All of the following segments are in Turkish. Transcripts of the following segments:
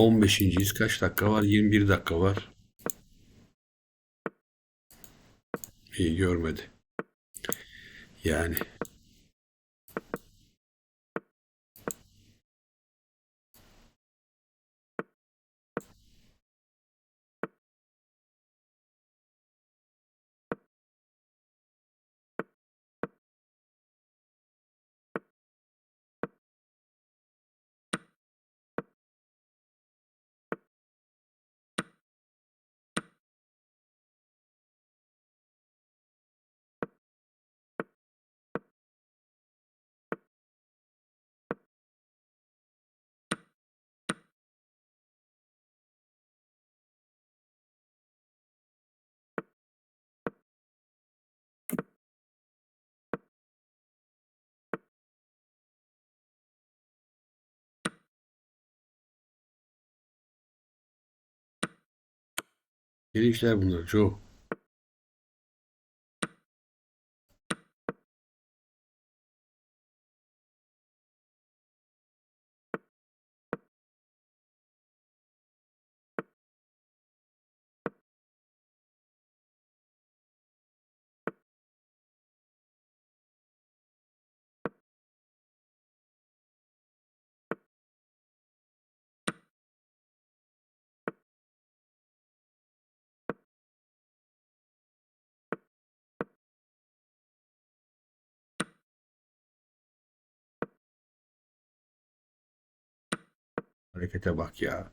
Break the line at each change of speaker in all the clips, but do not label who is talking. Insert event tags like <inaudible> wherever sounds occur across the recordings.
15.yiz. Kaç dakika var? 21 dakika var. İyi görmedi. Yani yeni bunlar Joe. Harekete bak ya.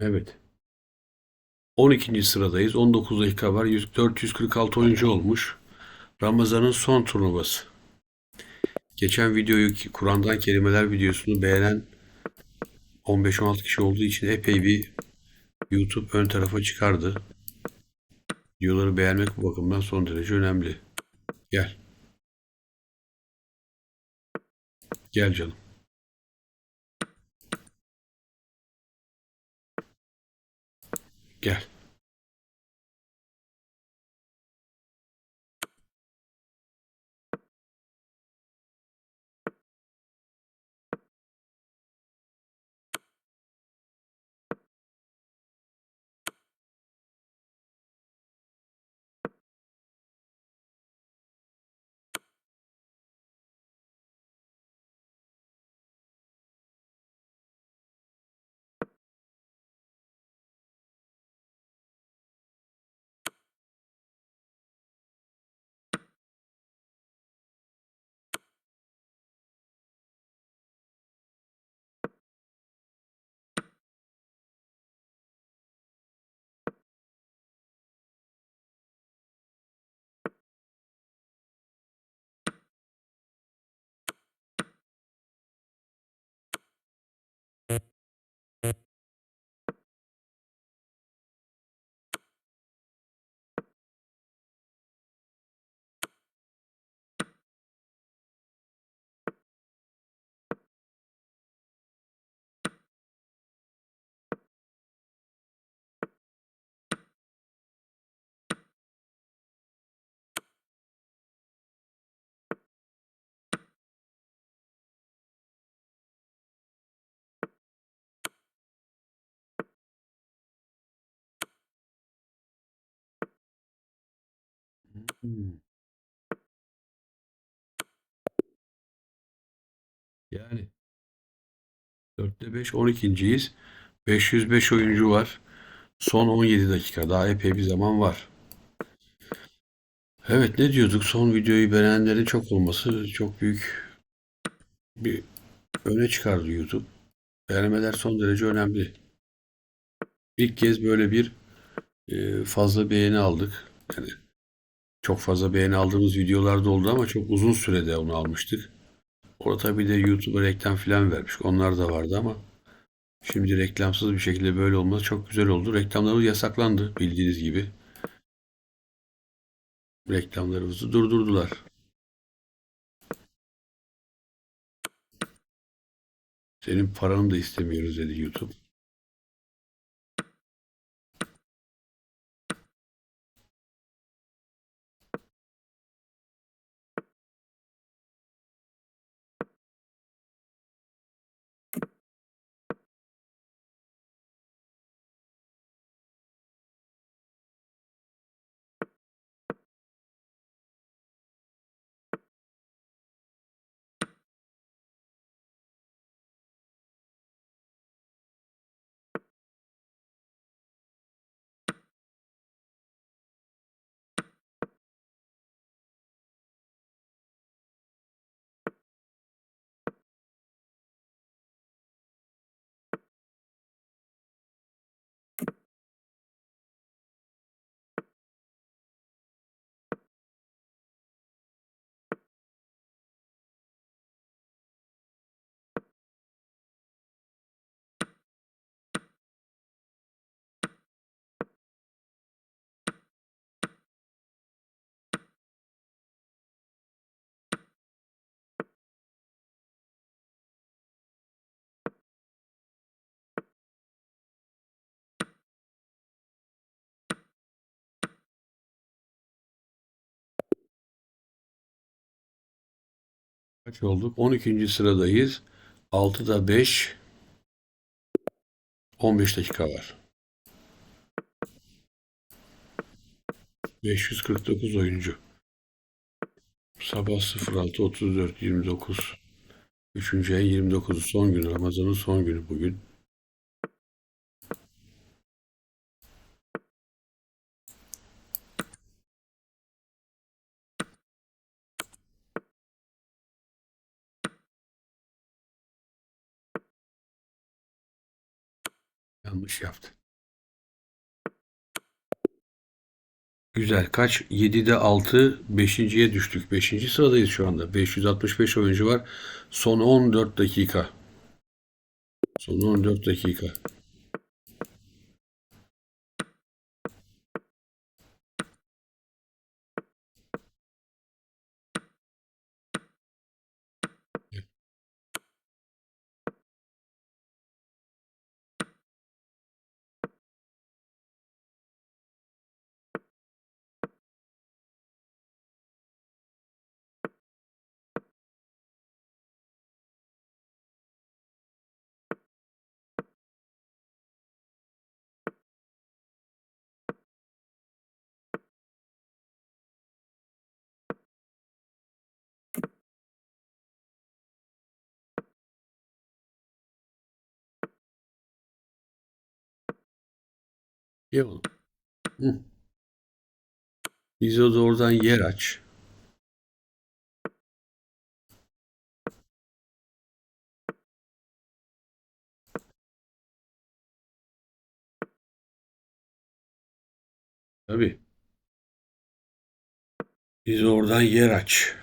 Evet. 12. sıradayız. 19 dakika var. 100 446 oyuncu olmuş. Ramazan'ın son turnuvası. Geçen videoyu Kur'an'dan kelimeler videosunu beğenen 15-16 kişi olduğu için epey bir YouTube ön tarafa çıkardı. Videoları beğenmek bu bakımdan son derece önemli. Gel. Gel canım. Gel. Yani 4'te 5 12.yiz. 505 oyuncu var. Son 17 dakika. Daha epey bir zaman var. Evet ne diyorduk? Son videoyu beğenenlerin çok olması çok büyük bir öne çıkardı YouTube. Beğenmeler son derece önemli. İlk kez böyle bir fazla beğeni aldık. Yani çok fazla beğeni aldığımız videolarda oldu ama çok uzun sürede onu almıştık. Orada tabii de YouTube'a reklam falan vermiş. Onlar da vardı ama şimdi reklamsız bir şekilde böyle olması çok güzel oldu. Reklamlarımız yasaklandı bildiğiniz gibi. Reklamlarımızı durdurdular. Senin paranı da istemiyoruz dedi YouTube. Kaç olduk? 12. sıradayız. 6'da 5. 15 dakika var. 549 oyuncu. Sabah 06 34 29. 3. ayın 29'u son günü. Ramazan'ın son günü bugün. Yanlış yaptı. Güzel. Kaç? 7'de 6, 5.ye düştük. 5. sıradayız şu anda. 565 oyuncu var. Son 14 dakika. Son 14 dakika. İyi oğlum. Hı. Bize de oradan yer aç. Tabii. Bize oradan yer aç.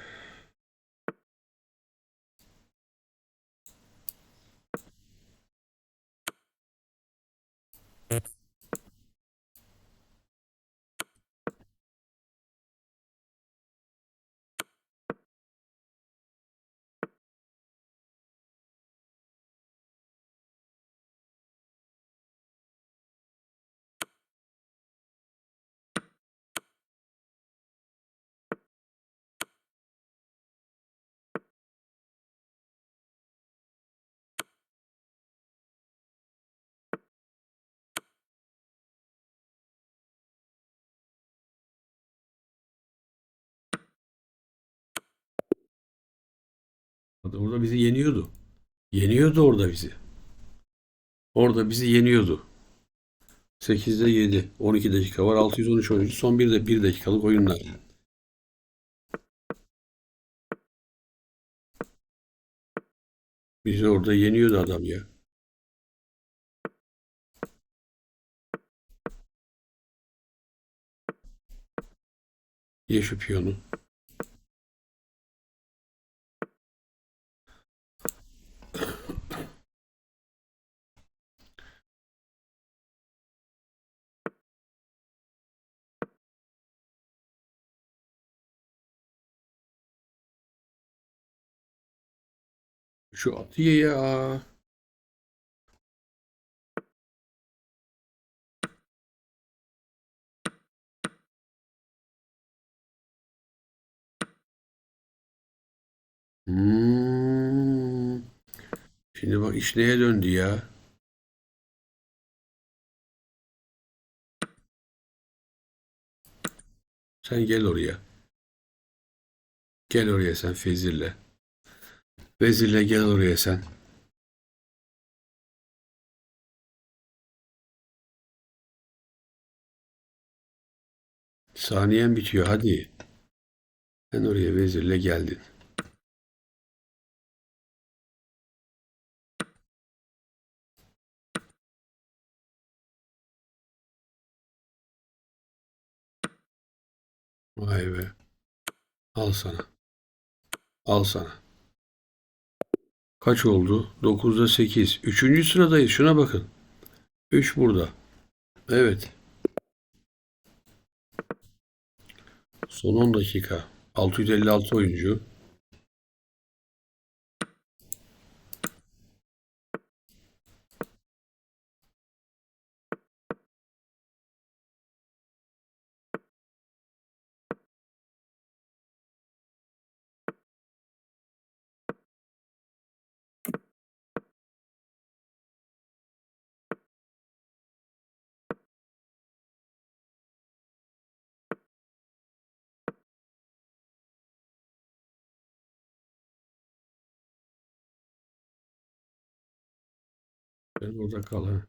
Orada bizi yeniyordu. Yeniyordu orada bizi. Orada bizi yeniyordu. 8'de 7. 12 dakika var. 613 oyuncu. Son bir de 1 dakikalık oyunlar. Bizi orada yeniyordu adam ya. Ye şu piyonu. Şu atı ya. Hmm. Şimdi bak iş neye döndü ya? Sen gel oraya. Gel oraya sen Fezir'le. Vezir'le gel oraya sen. Saniyen bitiyor hadi. Sen oraya vezirle geldin. Vay be. Al sana. Al sana. Kaç oldu? 9'da 8. Üçüncü sıradayız. Şuna bakın. 3 burada. Evet. Son 10 dakika. 656 oyuncu. Ben orada kal ha.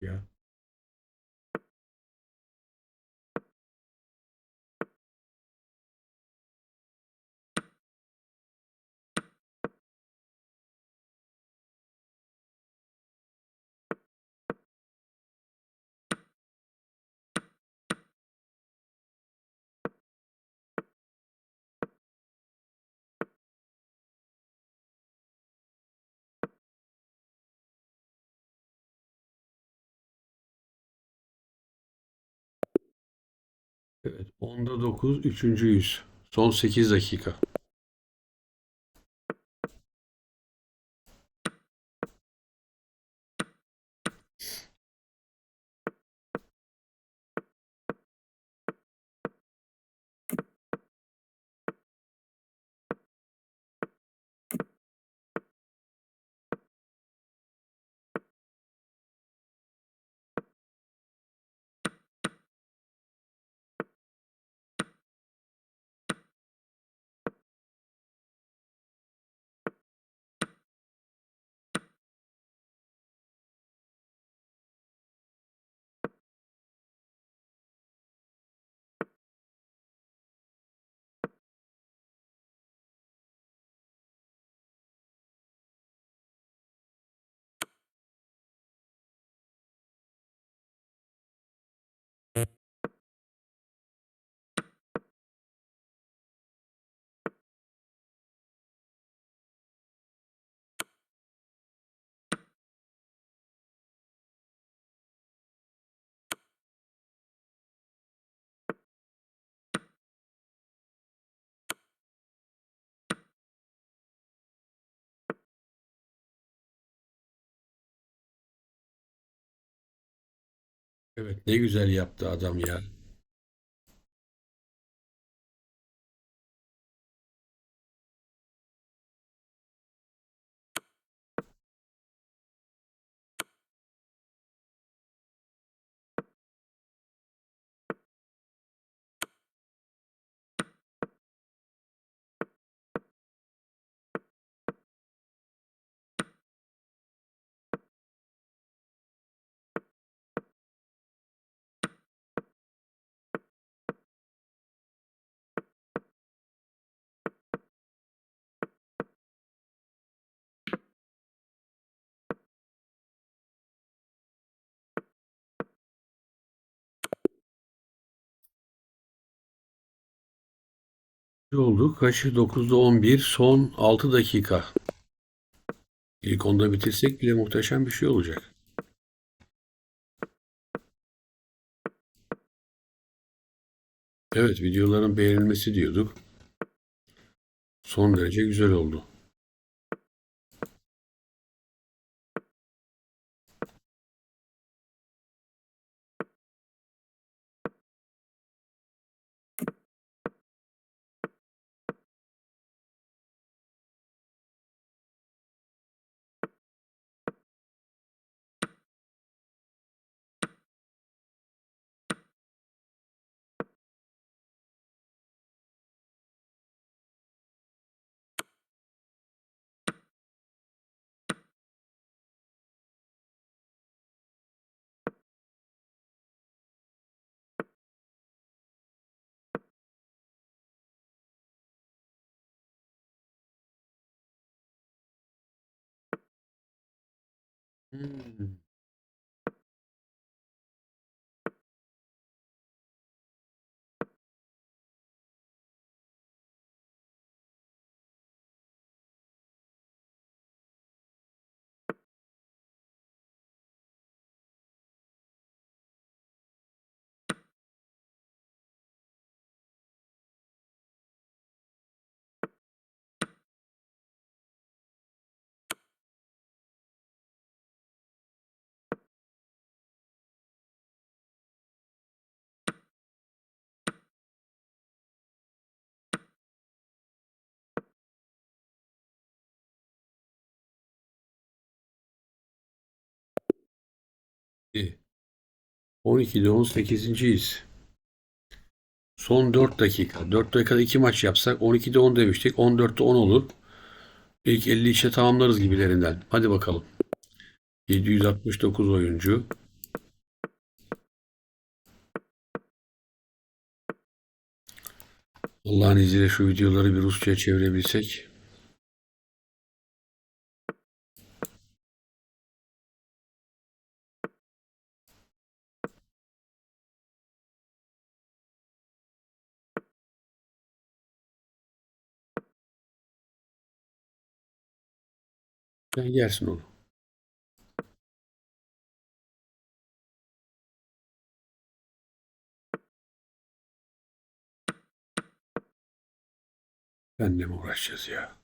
Ya. Evet. 10'da 9. Üçüncü yüz. Son 8 dakika. Evet. Ne güzel yaptı adam ya. Oldu? Kaçı? 9'da 11. Son 6 dakika. İlk onda bitirsek bile muhteşem bir şey olacak. Evet, videoların beğenilmesi diyorduk. Son derece güzel oldu. Hmm. 12'de 18.yiz. Son 4 dakika. 4 dakikada 2 maç yapsak 12'de 10 demiştik. 14'te 10 olur. İlk 50 işe tamamlarız gibilerinden. Hadi bakalım. 769 oyuncu. Allah'ın izniyle şu videoları bir Rusça'ya çevirebilsek. Sen yersin onu. Benle mi uğraşacağız ya?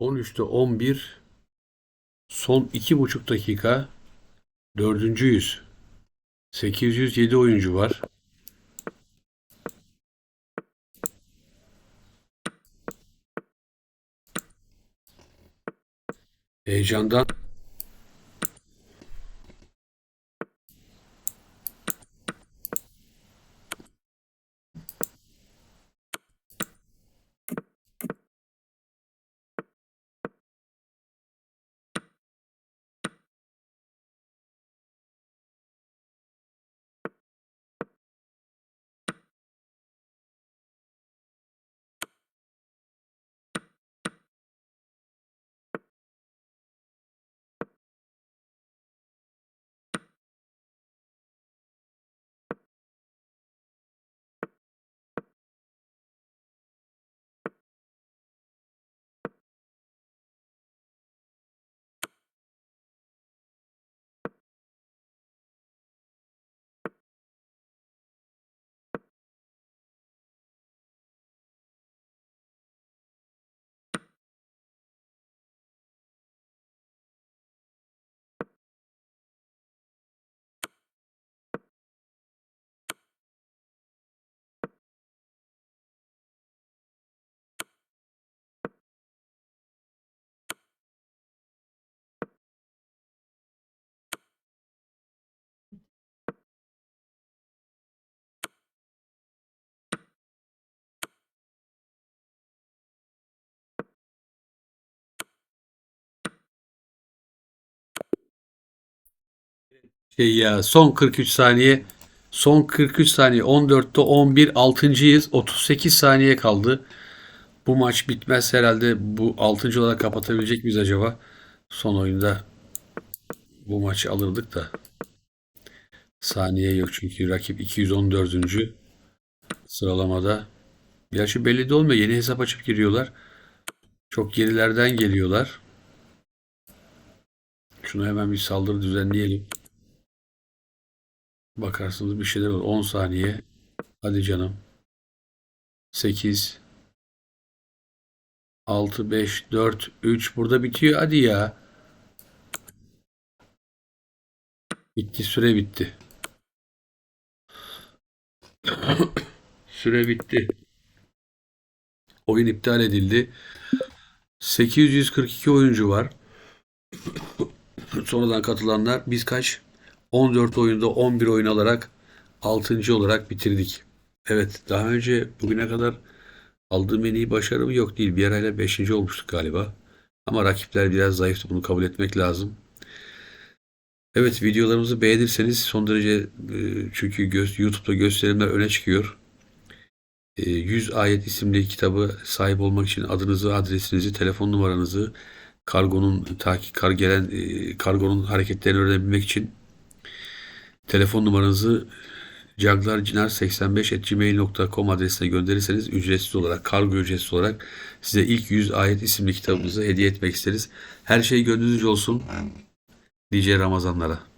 On üçte on bir. Son iki buçuk dakika. Dördüncüyüz. 807 oyuncu var. Heyecandan şey ya son 43 saniye son 43 saniye 14'te 11 6.yız 38 saniye kaldı. Bu maç bitmez herhalde bu 6. olarak kapatabilecek miyiz acaba? Son oyunda bu maçı alırdık da saniye yok çünkü rakip 214. sıralamada. Gerçi belli de olmuyor. Yeni hesap açıp giriyorlar. Çok gerilerden geliyorlar. Şunu hemen bir saldırı düzenleyelim. Bakarsınız bir şeyler olur. 10 saniye. Hadi canım. 8 6 5 4 3 burada bitiyor. Hadi ya. Bitti. Süre bitti. <coughs> Süre bitti. Oyun iptal edildi. 842 oyuncu var. <coughs> Sonradan katılanlar biz kaç? 14 oyunda 11 oyun alarak 6. olarak bitirdik. Evet daha önce bugüne kadar aldığım en iyi başarım yok değil. Bir arayla 5. olmuştuk galiba. Ama rakipler biraz zayıftı bunu kabul etmek lazım. Evet videolarımızı beğenirseniz son derece e, çünkü YouTube'da gösterimler öne çıkıyor. E, 100 Ayet isimli kitabı sahip olmak için adınızı, adresinizi, telefon numaranızı, kargonun takip kar gelen e, kargonun hareketlerini öğrenebilmek için telefon numaranızı caglarcinar85@gmail.com adresine gönderirseniz ücretsiz olarak, kargo ücretsiz olarak size ilk 100 Ayet isimli kitabımızı hediye etmek isteriz. Her şey gönlünüzce olsun. Nice Ramazanlara.